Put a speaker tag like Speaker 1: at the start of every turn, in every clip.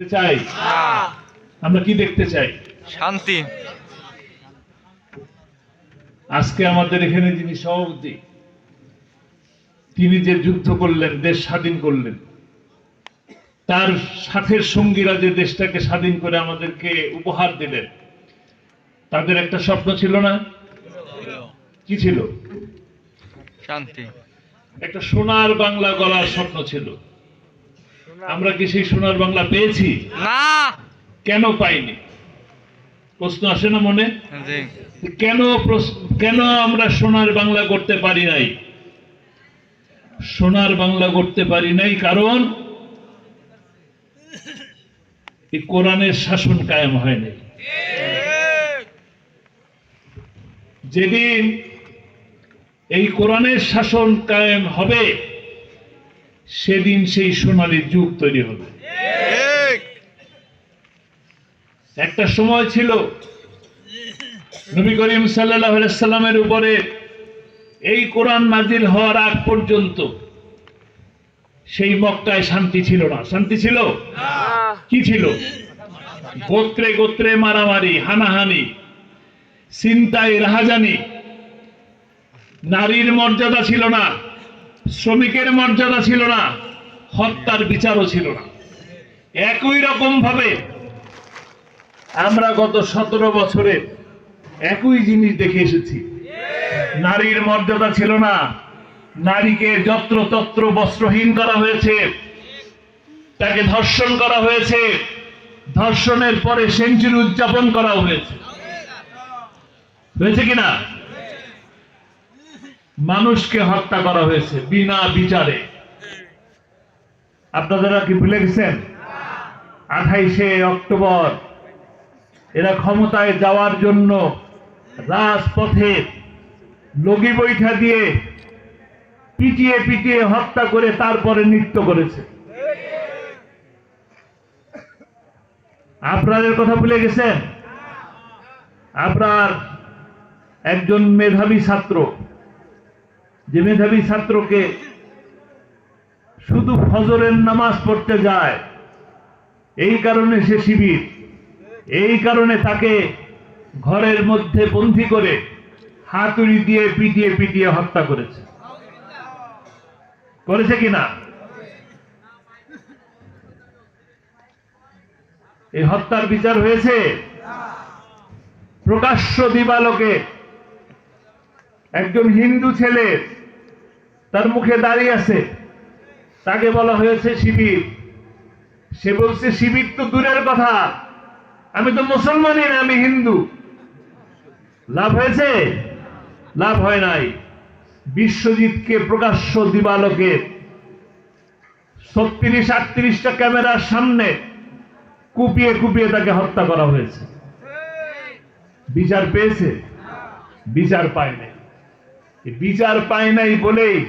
Speaker 1: চাই। আমরা কি দেখতে চাই?
Speaker 2: শান্তি।
Speaker 1: আজকে আমাদের এখানে যিনি সভাপতি তিনি যে যুদ্ধ করলেন দেশ স্বাধীন করলেন তার সাথের সঙ্গীরা যে দেশটাকে স্বাধীন করে আমাদেরকে উপহার দিলেন তাদের একটা স্বপ্ন ছিল না? কি ছিল?
Speaker 2: শান্তি।
Speaker 1: একটা সোনার বাংলা গলার স্বপ্ন ছিল। আমরা কি সেই সোনার বাংলা পেয়েছি?
Speaker 2: না।
Speaker 1: কেন পাইনি? প্রশ্ন আসে না মনে? কেন কেন আমরা সোনার বাংলা করতে পারি নাই? সোনার বাংলা করতে পারি নাই কারণ এই কোরআনের শাসন কায়েম হয় নাই যেদিন এই কোরআনের শাসন কায়েম হবে সেদিন সেই সোনালী যুগ তৈরি হবে। একটা সময় ছিল নবী করিম সাল্লামের উপরে এই কোরআন নাজিল হওয়ার আগ পর্যন্ত সেই মক্কায় শান্তি ছিল না। শান্তি ছিল? কি ছিল? গোত্রে গোত্রে মারামারি হানাহানি চিন্তায় রাহাজানি নারীর মর্যাদা ছিল না। শ্রমিকের মর্যাদা ছিল না, হত্যার বিচারও ছিল না। একই রকম ভাবে আমরা গত সতেরো বছরে একই জিনিস দেখে এসেছি। নারীর মর্যাদা ছিল না, নারীকে যত্র তত্র বস্ত্রহীন করা হয়েছে, তাকে ধর্ষণ করা হয়েছে, ধর্ষণের পরে সেঞ্চুরি উদযাপন করা হয়েছে। হয়েছে কিনা মানুষকে হত্যা করা হয়েছে বিনা বিচারে। আপনারা কি ভুলে গেছেন? আঠাইশে অক্টোবর, এরা ক্ষমতায় যাওয়ার জন্য রাজপথে লগি বৈঠা দিয়ে পিটিয়ে পিটিয়ে হত্যা করে তারপরে নৃত্য করেছে। আপনাদের কথা ভুলে গেছেন? আপনার একজন মেধাবী ছাত্র যে মেধাবী ছাত্রকে শুধু ফজরের নামাজ পড়তে যায়, এই কারণে সে শিবির, এই কারণে তাকে ঘরের মধ্যে বন্দি করে হাতুড়ি দিয়ে পিটিয়ে পিটিয়ে হত্যা করেছে। করেছে কিনা এই হত্যার বিচার হয়েছে। প্রকাশ্য দিবালোকে একজন হিন্দু ছেলে তার মুখে দাঁড়িয়ে আছে। তাকে বলা হয়েছে শিবির। সে বলছে, শিবির তো দূরের কথা। আমি তো মুসলমানই না, আমি হিন্দু। লাভ হয়েছে? লাভ হয় নাই। বিশ্বজিৎকে প্রকাশ্য দিবালোকে ছত্রিশ, আটত্রিশটা ক্যামেরার সামনে কুপিয়ে কুপিয়ে তাকে হত্যা করা হয়েছে। বিচার পেয়েছে? বিচার পায় নাই। বিচার পায় নাই বলেই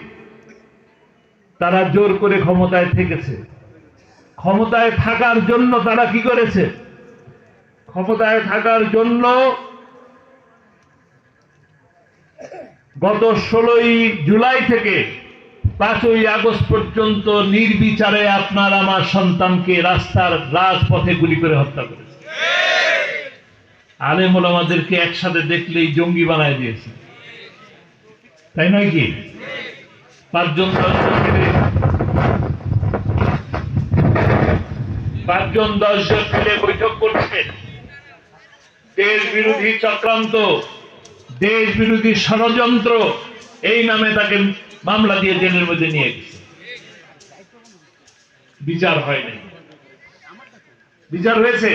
Speaker 1: তারা জোর করে ক্ষমতায় থেকেছে। ক্ষমতায় থাকার জন্য তারা কি করেছে? ক্ষমতায় থাকার জন্য গত ষোলোই জুলাই থেকে পাঁচই আগস্ট পর্যন্ত নির্বিচারে আপনার আমার সন্তানকে রাস্তার রাজপথে গুলি করে হত্যা করেছে। আলেমুল আমাদেরকে একসাথে দেখলেই জঙ্গি বানায় দিয়েছে। তাই নয় কি? পাঁচজন পাঁচজন দশজন মিলে বৈঠক করছে। দেশ বিরোধী চক্রান্ত, দেশ বিরোধী ষড়যন্ত্র, এই নামে তাকে মামলা দিয়ে জেলের মধ্যে নিয়ে গেছে। বিচার হয়নি বিচার হয়েছে?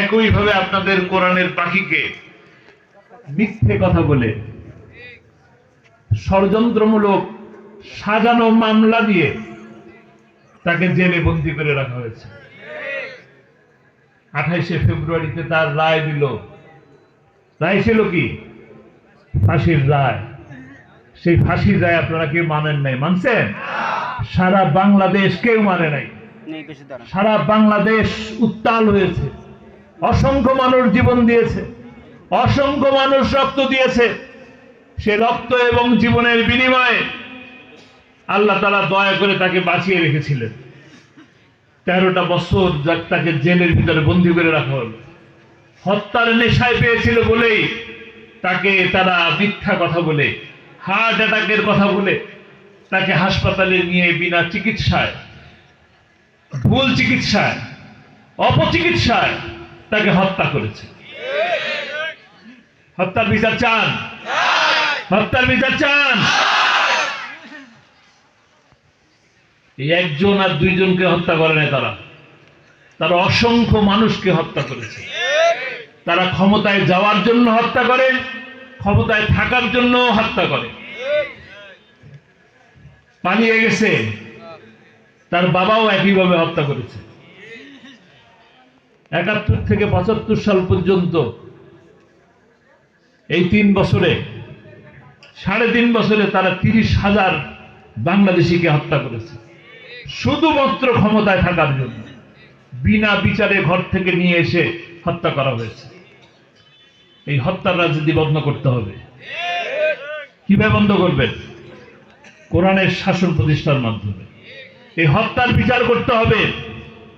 Speaker 1: একইভাবে আপনাদের কোরআনের পাখিকে মিথ্যে কথা বলে ষড়যন্ত্রমূলক সাজানো মামলা দিয়ে তাকে জেলে বন্দি করে রাখা হয়েছে। আঠাইশে ফেব্রুয়ারিতে তার রায় দিল। রায় ছিল কি? ফাঁসির রায়। সেই ফাঁসির রায় আপনারা কেউ মানেন নাই। মানছেন? সারা বাংলাদেশ কেউ মানে নাই। সারা বাংলাদেশ উত্তাল হয়েছে। অসংখ্য মানুষ জীবন দিয়েছে। অসংখ্য মানুষ রক্ত দিয়েছে। সে রক্ত এবং জীবনের বিনিময়ে আল্লাহ তালা দয়া করে তাকে বাঁচিয়ে রেখেছিলেন। তেরোটা বছর তাকে জেলের ভিতরে বন্দি করে রাখা হলো। হত্যার নেশায় পেয়েছিল বলেই তাকে তারা মিথ্যা কথা বলে, হার্ট অ্যাটাকের কথা বলে তাকে হাসপাতালে নিয়ে বিনা চিকিৎসায়, ভুল চিকিৎসায়, অপচিকিৎসায় তাকে হত্যা করেছে। হত্যার বিচার চান? হত্যার বিচার চান? একজন আর দুইজনকে হত্যা করে নাই তারা। তারা অসংখ্য মানুষকে হত্যা করেছে। তারা ক্ষমতায় যাওয়ার জন্য হত্যা করে, ক্ষমতায় থাকার জন্য হত্যা করে। পালিয়ে গেছে। তার বাবাও একইভাবে হত্যা করেছে। একাত্তর থেকে পঁচাত্তর সাল পর্যন্ত এই তিন বছরে সাড়ে তিন বছরে তারা তিরিশ হাজার বাংলাদেশিকে হত্যা করেছে। শুধুমাত্র ক্ষমতায় থাকার জন্য বিনা বিচারে ঘর থেকে নিয়ে এসে হত্যা করা হয়েছে। এই হত্যার রাজনীতি বন্ধ করতে হবে। কীভাবে বন্ধ করবেন? কোরআনের শাসন প্রতিষ্ঠার মাধ্যমে। এই হত্যার বিচার করতে হবে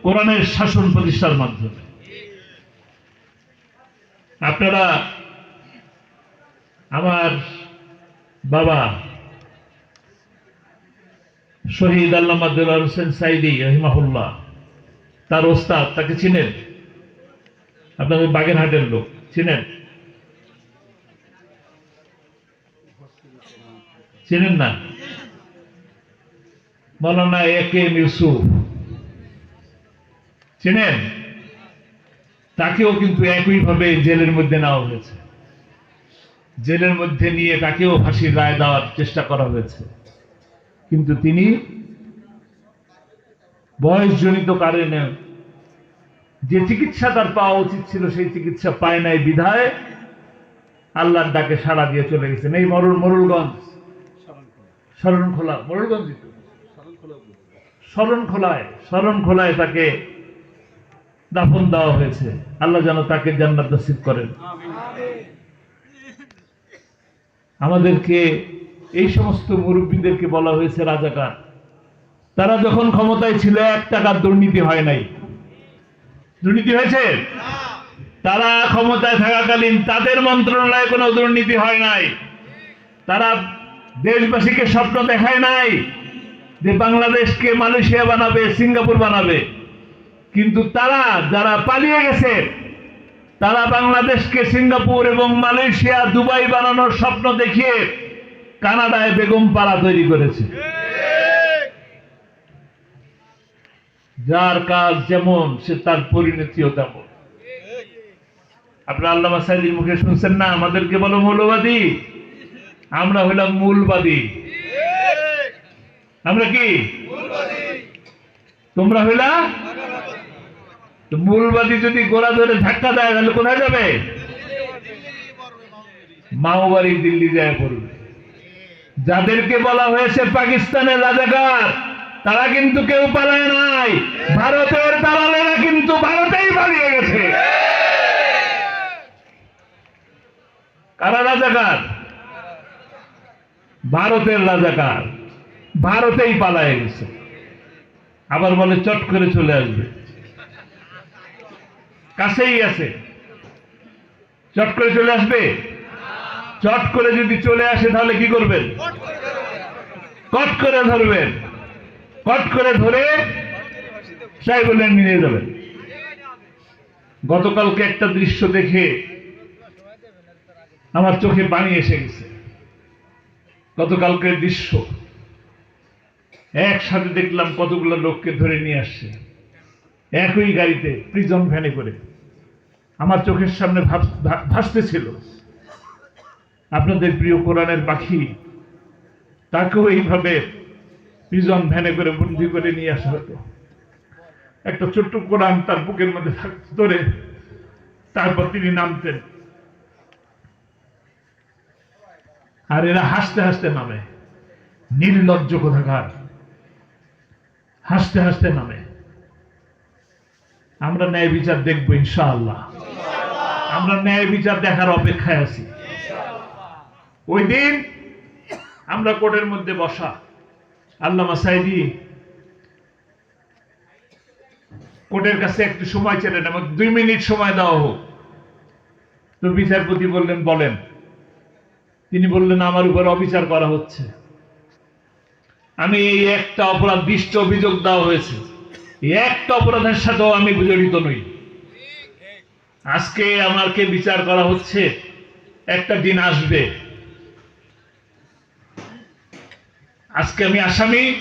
Speaker 1: কোরআনের শাসন প্রতিষ্ঠার মাধ্যমে। আপনারা আমার বাবা, শহীদ আল্লামা দেলার হোসেন সাইদি রহিমাহুল্লাহ, তার ওস্তাদ, তাকে চিনেন? আপনাদের বাগেরহাটের লোক, চিনেন? চিনেন না? মৌলানা এ কে এম ইউসুফ, চিনেন? তাকেও কিন্তু একইভাবে জেলের মধ্যে নেওয়া হয়েছে। জেলের মধ্যে নিয়ে তাকেও ফাঁসির রায় দেওয়ার চেষ্টা করা হয়েছে। কিন্তু তিনি বয়সজনিত কারণে যে চিকিৎসা তার পাওয়া উচিত ছিল, সেই চিকিৎসা পায় নাই বিধায় আল্লাহর ডাকে সাড়া দিয়ে চলে গেছেন। এই মরুল মরুলগঞ্জ, শরণখোলা মরুলগঞ্জ শরণখোলায় শরণখোলায় তাকে দাফন দেওয়া হয়েছে। আল্লাহ যেন তাকে জান্নাত নসিব করেন। আমাদেরকে, এই সমস্ত মুরব্বীদেরকে বলা হয়েছে রাজাকার। তারা যখন ক্ষমতায় ছিল, এক টাকার দুর্নীতি হয় নাই। দুর্নীতি হয়েছে? তারা ক্ষমতায় থাকাকালীন তাদের মন্ত্রণালয়ে কোনো দুর্নীতি হয় নাই। তারা দেশবাসীকে স্বপ্ন দেখায় নাই যে বাংলাদেশকে মালয়েশিয়া বানাবে, সিঙ্গাপুর বানাবে। কিন্তু তারা যারা পালিয়ে গেছে তারা বাংলাদেশকে সিঙ্গাপুর এবং মালয়েশিয়া, দুবাই বানানোর স্বপ্ন দেখিয়ে কানাডায় বেগম পাড়া তৈরি করেছে। যার কাজ যেমন, সে তার পরিণতিও তেমন। আপনার আল্লামা সাইদির মুখে শুনছেন না? আমাদেরকে বলো মৌলবাদী। আমরা হইলাম মূলবাদী। আমরা কি? তোমরা হইলা মূলবাদী যদি গোড়া ধরে ধাক্কা দেয়, তাহলে কোথায় যাবে? মাওবাড়ি দিল্লি যায় পড়বে যাদেরকে বলা হয়েছে পাকিস্তানের রাজাকার তারা কিন্তু কেউ পালায় নাই। ভারতের দালালেরা কিন্তু ভারতেই পালিয়ে গেছে। কারা রাজাকার ভারতের রাজাকার ভারতেই পালায় গেছে। আবার বলে চট করে চলে আসবে। কাছেই আছে। চট করে চলে আসবে? চট করে যদি চলে আসে তাহলে কি করবেন? কট করে ধরবেন। কট করে ধরে বললেন নিয়ে যাবেন। গতকালকে একটা দৃশ্য দেখে আমার চোখে পানি এসে গেছে। গতকালকের দৃশ্য। একসাথে দেখলাম কতগুলো লোককে ধরে নিয়ে আসছে। একই গাড়িতে প্রিজন ভ্যানে করে। আমার চোখের সামনে ভাসতেছিল। আপনাদের প্রিয় কোরআনের পাখি, তাকেও এইভাবে প্রিজন ভ্যানে করে বন্দি করে নিয়ে আসা হতো। একটা ছোট্ট কোরআন তার বুকের মধ্যে ধরে, তারপর তিনি নামতেন। আর এরা হাসতে হাসতে নামে। নির্লজ্জ কোথাকার। হাসতে হাসতে নামে। আমরা ন্যায় বিচার দেখব ইনশাআল্লাহ। আমরা ন্যায় বিচার দেখার অপেক্ষায় আছি। ওই দিন আমরা কোর্টের মধ্যে বসা। আল্লামা সাইদি কোর্টের কাছে একটু সময় চেলেন এবং দুই মিনিট সময় দেওয়া হোক। তো বিচারপতি বললেন, বলেন। তিনি বললেন, আমার উপর অবিচার করা হচ্ছে। আমি এই একটা অপরাধ দৃষ্ট অভিযোগ দেওয়া হয়েছে। একটা অপরাধের সাথেও আমি জড়িত নই। আজকে আমাকে বিচার করা হচ্ছে, একটা দিন আসবে। আজকে আমি আসামি,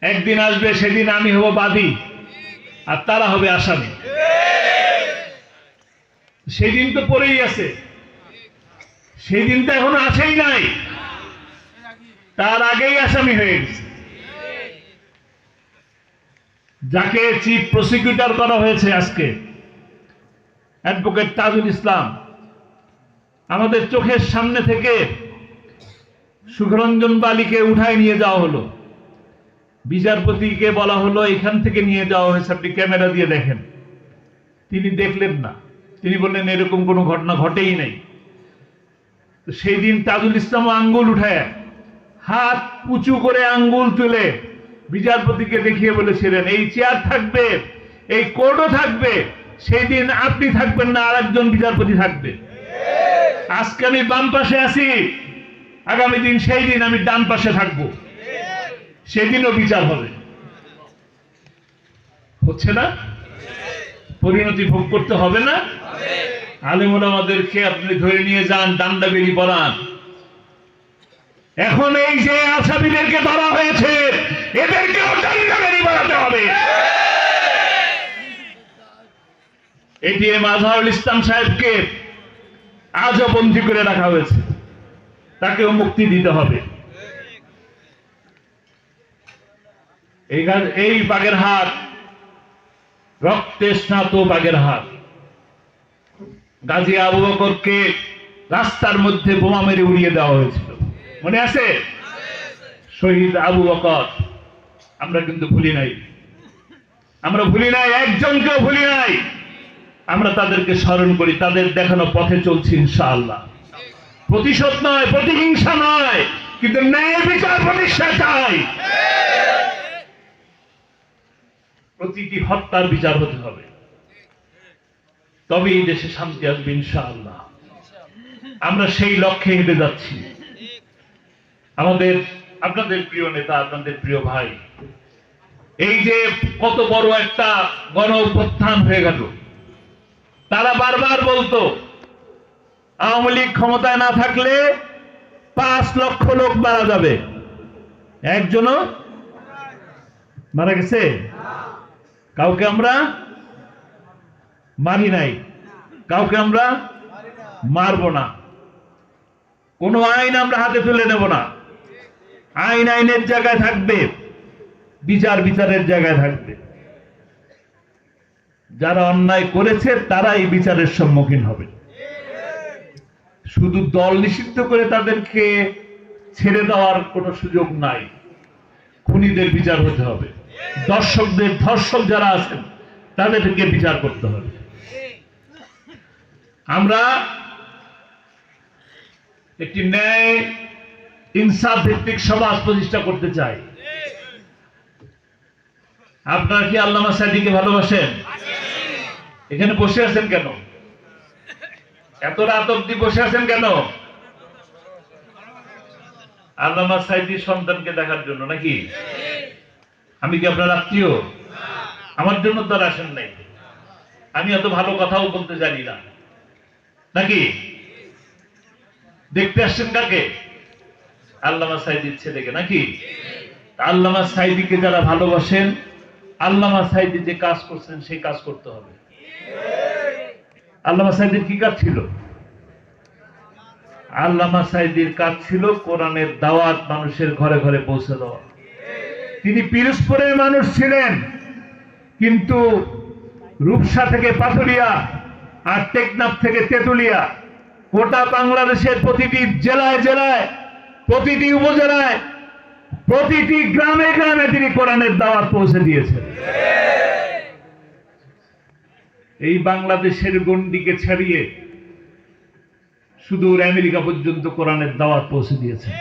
Speaker 1: একদিন আসবে, সেদিন আমি হব বাদী, আর তারা হবে আসামি। সেদিন তো পরেই আছে। সেই দিন তো এখনও আসেই নাই। তার আগেই আসামি হয়ে গেছে। যাকে চিফ প্রসিকিউটর করা হয়েছে আজকে অ্যাডভোকেট তাজুল ইসলাম, আমাদের চোখের সামনে থেকে সুখরঞ্জন বালিকে উঠায় নিয়ে যাওয়া হলো। বিচারপতিকে বলা হলো, এখান থেকে নিয়ে যাওয়া হয়েছে, আপনি ক্যামেরা দিয়ে দেখেন। তিনি দেখলেন না। তিনি বললেন, এরকম কোনো ঘটনা ঘটেই নাই। সেই দিন তাজুল ইসলাম আঙ্গুল উঠায়, হাত উঁচু করে আঙ্গুল তুলে বিচারপতিকে দেখিয়ে বলেছিলেন এই চেয়ার থাকবে, এই কোর্টও থাকবে সেই দিন আপনি থাকবেন না আর একজন বিচারপতি থাকবে। আজকে আমি বাম পাশে আছি, আগামী দিন সেই দিন আমি ডান পাশে থাকব। সেদিনও বিচার হবে। হচ্ছে না? পরিণতি ভোগ করতে হবে না? আলিমুল আমাদেরকে আপনি ধরে নিয়ে যান ডান্ডা বেরি পড়ান এখন এই যে আসামিদেরকে ধরা হয়েছে এদেরকেও বেরি পড়াতে হবে। এটিএম আজহারুল ইসলাম সাহেবকে আজও বন্দি করে রাখা হয়েছে। তাকেও মুক্তি দিতে হবে। এই বাগের হাট রক্তে স্নাত বাগের হাট গাজী আবু বকরকে রাস্তার মধ্যে বোমা মেরে উড়িয়ে দেওয়া হয়েছিল। মনে আছে? শহীদ আবু বকর। আমরা কিন্তু ভুলি নাই। আমরা ভুলি নাই, একজনকেও ভুলি নাই। আমরা তাদেরকে স্মরণ করি, তাদের দেখানো পথে চলছি ইনশাআল্লাহ। প্রতিশোধ নয়, প্রতিহিংসা নয়, কিন্তু ন্যায় বিচার প্রতিষ্ঠা চাই। প্রতিটি হত্যার বিচার হতে হবে। তবে এই দেশে শান্তি আসবে ইনশাআল্লাহ। আমরা সেই লক্ষ্যে হেঁটে যাচ্ছি। আমাদের আপনাদের প্রিয় নেতা, আপনাদের প্রিয় ভাই, এই যে কত বড় একটা গণ অভ্যুত্থান হয়ে গেল, তারা বারবার বলতো, আওয়ামী লীগ ক্ষমতায় না থাকলে পাঁচ লক্ষ লোক মারা যাবে। একজনও মারা গেছে? কাউকে আমরা মারি নাই। কাউকে আমরা মারবো না। কোনো আইন আমরা হাতে তুলে নেব না। আইন আইনের জায়গায় থাকবে, বিচার বিচারের জায়গায় থাকবে। যারা অন্যায় করেছে, তারাই বিচারের সম্মুখীন হবে। শুধু দল নিষিদ্ধ করে তাদেরকে ছেড়ে দেওয়ার কোনো সুযোগ নাই। খুনিদের বিচার হতে হবে। দর্শকদের, ধর্ষক যারা আছেন, তাদেরকে বিচার করতে হবে। আমরা একটি ন্যায় ইনসাফ ভিত্তিক সমাজ প্রতিষ্ঠা করতে চাই। আপনারা কি আল্লামা সাইদিকে ভালোবাসেন? এখানে বসে আছেন কেন? এত রাত অব্দি বসে আছেন কেন? আল্লামা সাইদির সন্তানকে দেখার জন্য নাকি? আমি কি আপনার আত্মীয়? আমার জন্য তো আর আসেন নাই। আমি অত ভালো কথাও বলতে জানি না। নাকি? দেখতে আসছেন কাকে? আল্লামা সাইদির ছেলেকে নাকি? আল্লামা সাইদিকে যারা ভালোবাসেন, আল্লামা সাইদি যে কাজ করছেন, সেই কাজ করতে হবে। আল্লামা সাইদির কি কাজ ছিল? আল্লামা সাইদির কাজ ছিল কোরআনের দাওয়াত মানুষের ঘরে ঘরে পৌঁছে দেওয়া। তিনি পিরোজপুরের মানুষ ছিলেন, কিন্তু রূপসা থেকে পাথুরিয়া আর টেকনাফ থেকে তেতুলিয়া গোটা বাংলাদেশের প্রতিটি জেলায় জেলায় প্রতিটি উপজেলায়, প্রতিটি গ্রামে গ্রামে তিনি কোরআনের দাওয়াত পৌঁছে দিয়েছেন। এই বাংলাদেশের গন্ডিকে ছাড়িয়ে সুদূর আমেরিকা পর্যন্ত কোরআনের দাওয়াত পৌঁছে দিয়েছেন।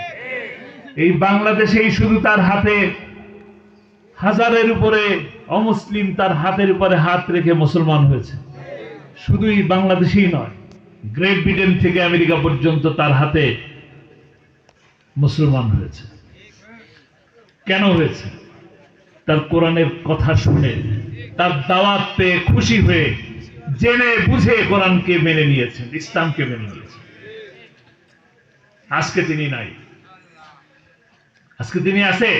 Speaker 1: এই বাংলাদেশেই শুধু তার হাতে হাজারের উপরে অমুসলিম তার হাতের উপরে হাত রেখে মুসলমান হয়েছে। শুধুই বাংলাদেশেই নয়, গ্রেট ব্রিটেন থেকে আমেরিকা পর্যন্ত তার হাতে মুসলমান হয়েছে। কেন হয়েছে? তার কোরআনের কথা শুনে, তার দাওয়াত পেয়ে খুশি হয়ে জেনে বুঝে কোরআনকে মেনে নিয়েছেন, ইসলামকে মেনে নিয়েছেন। আজকে তিনি নাই। আজকে তিনি আছে?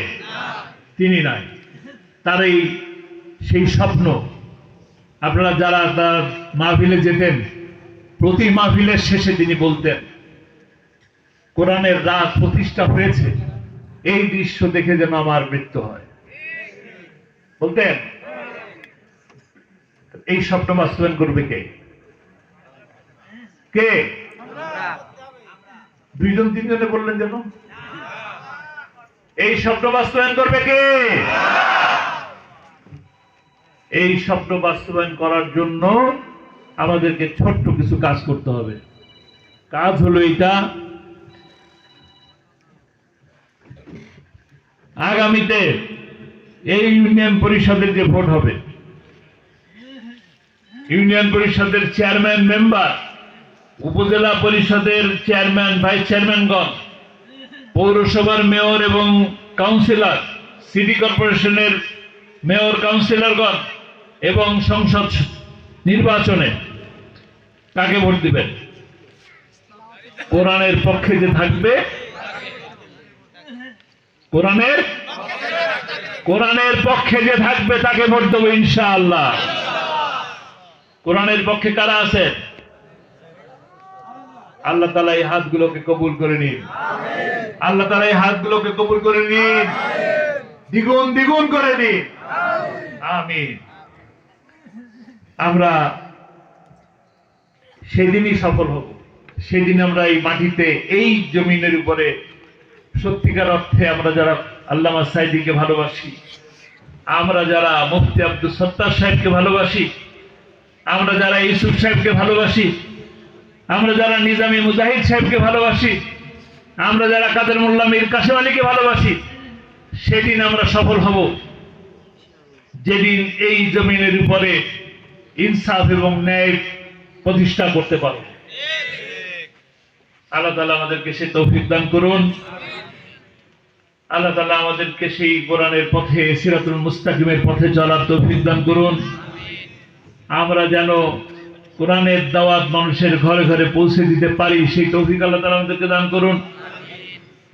Speaker 1: তিনি নাই। তার এই, সেই স্বপ্ন, আপনারা যারা তার মাহফিলে যেতেন, প্রতি মাহফিলের শেষে তিনি বলতেন কোরআনের রাত প্রতিষ্ঠা হয়েছে এই দৃশ্য দেখে যেন আমার মৃত্যু হয়। বলতেন? এই স্বপ্ন বাস্তবায়ন করবে কে? কে? দুইজন, তিনজনে বললেন যেন? এই স্বপ্ন বাস্তবায়ন করবে কে? এই স্বপ্ন বাস্তবায়ন করার জন্য আমাদেরকে ছোট্ট কিছু কাজ করতে হবে। কাজ হলো এটা আগামীতে এই ইউনিয়ন পরিষদের যে ভোট হবে, ইউনিয়ন পরিষদের চেয়ারম্যান মেম্বার, উপজেলা পরিষদের চেয়ারম্যান, ভাইস চেয়ারম্যানগণ, পৌরসভার মেয়র এবং কাউন্সিলর, সিটি কর্পোরেশনের মেয়র কাউন্সিলরগণ এবং সংসদ নির্বাচনে কাকে ভোট দিবেন? কোরআনের পক্ষে যে থাকবে কোরআনের? কোরআনের পক্ষে যে থাকবে তাকে ভোট দেবো ইনশাআল্লাহ। কোরআনের পক্ষে কারা আছে? আল্লাহ তালা এই হাতগুলোকে কবুল করে নিন। আল্লাহ তালা এই হাতগুলোকে কবুল করে নিন। দ্বিগুণ দ্বিগুণ করে নিন। আমিন। আমরা সেদিনই সফল হব। সেদিন আমরা এই মাটিতে, এই জমিনের উপরে সত্যিকার অর্থে আমরা যারা আল্লামা সাইদিকে ভালোবাসি, আমরা যারা মুফতি আব্দুল সত্তার সাহেবকে ভালোবাসি, আমরা যারা ইউসুফ সাহেবকে ভালোবাসি, আমরা যারা নিজামী মুজাহিদ সাহেবকে ভালোবাসি, আমরা যারা কাদের মোল্লা মীর কাসেম আলীকে ভালোবাসি, সেদিন আমরা সফল হব। যেদিন এই জমিনের উপরে ইনসাফ এবং ন্যায় প্রতিষ্ঠা করতে পারব। আল্লাহ তালা আমাদেরকে সে তৌফিক দান করুন। আল্লাহ তালা আমাদেরকে সেই কোরআনের পথে, সিরাতুল মুস্তাকিমের পথে চলার তৌফিক দান করুন। আমরা যেন কোরআনের দাওয়াত মানুষের ঘরে ঘরে পৌঁছে দিতে পারি, সেই তৌফিক আল্লাহ তালা আমাদেরকে দান করুন।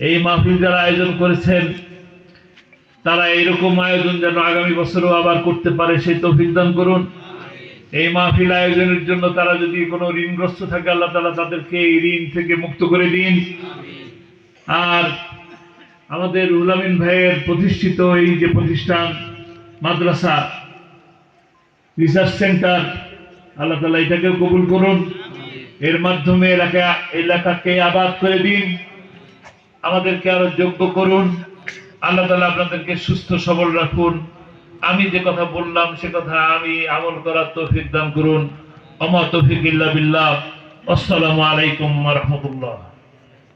Speaker 1: এই মাহফিল যারা আয়োজন করেছেন, তারা এইরকম আয়োজন যেন আগামী বছরও আবার করতে পারে, সেই তৌফিক দান করুন। এই মাহফিল আয়োজনের জন্য তারা যদি কোনো ঋণগ্রস্ত থাকে, আল্লাহ তালা তাদেরকে এই ঋণ থেকে মুক্ত করে দিন। আর আমাদের উলামিন ভাইয়ের প্রতিষ্ঠিত এই যে প্রতিষ্ঠান মাদ্রাসা রিসার্চ সেন্টার আল্লাহ তালা এটাকেও কবুল করুন। এর মাধ্যমে এলাকা এলাকাকে আবাদ করে দিন। আমাদেরকে আরও যোগ্য করুন। আল্লাহ তালা আপনাদেরকে সুস্থ সবল রাখুন। আমি যে কথা বললাম সে কথা আমি আমল করার তৌফিক দান করুন। অমা তৌফিক ইল্লা বিল্লাহ। আসসালামু আলাইকুম রহমতুল্লাহ।